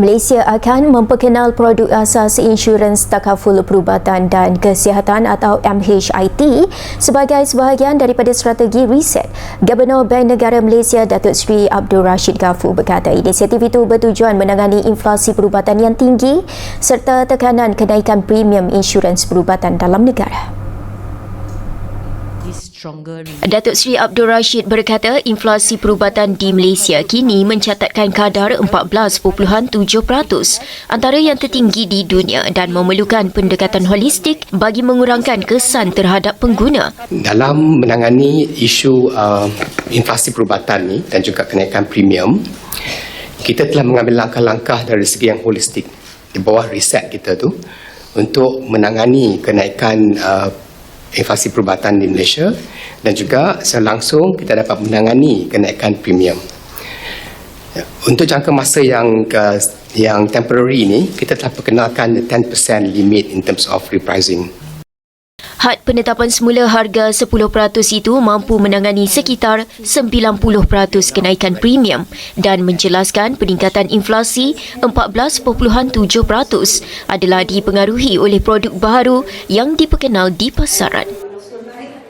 Malaysia akan memperkenal produk asas insurans takaful perubatan dan kesihatan atau MHIT sebagai sebahagian daripada strategi riset. Gubernur Bank Negara Malaysia Datuk Seri Abdul Rashid Ghafur berkata inisiatif itu bertujuan menangani inflasi perubatan yang tinggi serta tekanan kenaikan premium insurans perubatan dalam negara. Datuk Seri Abdul Rashid berkata inflasi perubatan di Malaysia kini mencatatkan kadar 14.7% antara yang tertinggi di dunia dan memerlukan pendekatan holistik bagi mengurangkan kesan terhadap pengguna. Dalam menangani isu uh, inflasi perubatan ni dan juga kenaikan premium, kita telah mengambil langkah-langkah dari segi yang holistik di bawah riset kita tu untuk menangani kenaikan uh, inflasi perubatan di Malaysia dan juga selangsung kita dapat menangani kenaikan premium. Ya, Untuk jangka masa yang yang temporary ini, kita telah perkenalkan the 10% limit in terms of repricing. Had penetapan semula harga 10% itu mampu menangani sekitar 90% kenaikan premium dan menjelaskan peningkatan inflasi 14.7% adalah dipengaruhi oleh produk baru yang diperkenal di pasaran.